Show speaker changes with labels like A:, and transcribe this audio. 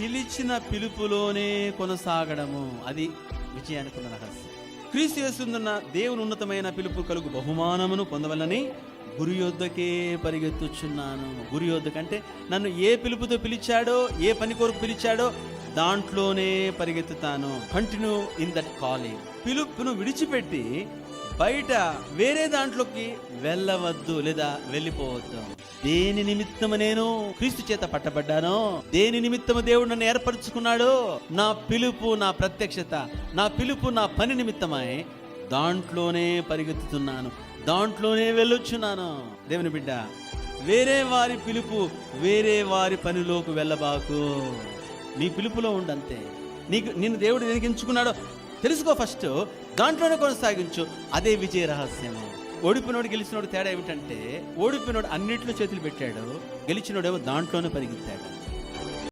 A: పిలిచిన పిలుపులోనే కొనసాగడము. అది విజయానికి ఉన్న రహస్యం. క్రీస్తు యేసుందున్న దేవుని ఉన్నతమైన పిలుపు కలుగు బహుమానమును పొందవలని గురి యొద్దకే పరిగెత్తుచున్నాను. గురి యొద్దకంటే నన్ను ఏ పిలుపుతో పిలిచాడో ఏ పని కొరకు పిలిచాడో దాంట్లోనే పరిగెత్తుతాను. కంటిన్యూ ఇన్ దట్ కాలింగ్ పిలుపును విడిచిపెట్టి బయట వేరే దాంట్లోకి వెళ్ళవద్దు లేదా వెళ్ళిపోవద్దు. దేని నిమిత్తము నేను క్రీస్తు చేత పట్టబడ్డాను దేని నిమిత్తము దేవుడు నన్ను ఏర్పరచుకున్నాడో నా పిలుపు నా ప్రత్యక్షత నా పిలుపు నా పని నిమిత్తమై దాంట్లోనే పరిగెత్తుతున్నాను దాంట్లోనే వెళ్ళొచ్చున్నాను. దేవుని బిడ్డ వేరే వారి పిలుపు వేరే వారి పనిలోకి వెళ్ళబాకు. నీ పిలుపులో ఉండంతే. నీకు నిన్ను దేవుడు ఎంచుకున్నాడో తెలుసుకో ఫస్ట్ దాంట్లోనే కొనసాగించు అదే విజయ రహస్యము. ఓడిపోయినోడు గెలిచినోడు తేడా ఏమిటంటే ఓడిపోయినోడు అన్నింటిలో చేతులు పెట్టాడు గెలిచినోడేమో దాంట్లోనే పరిగెత్తాడు.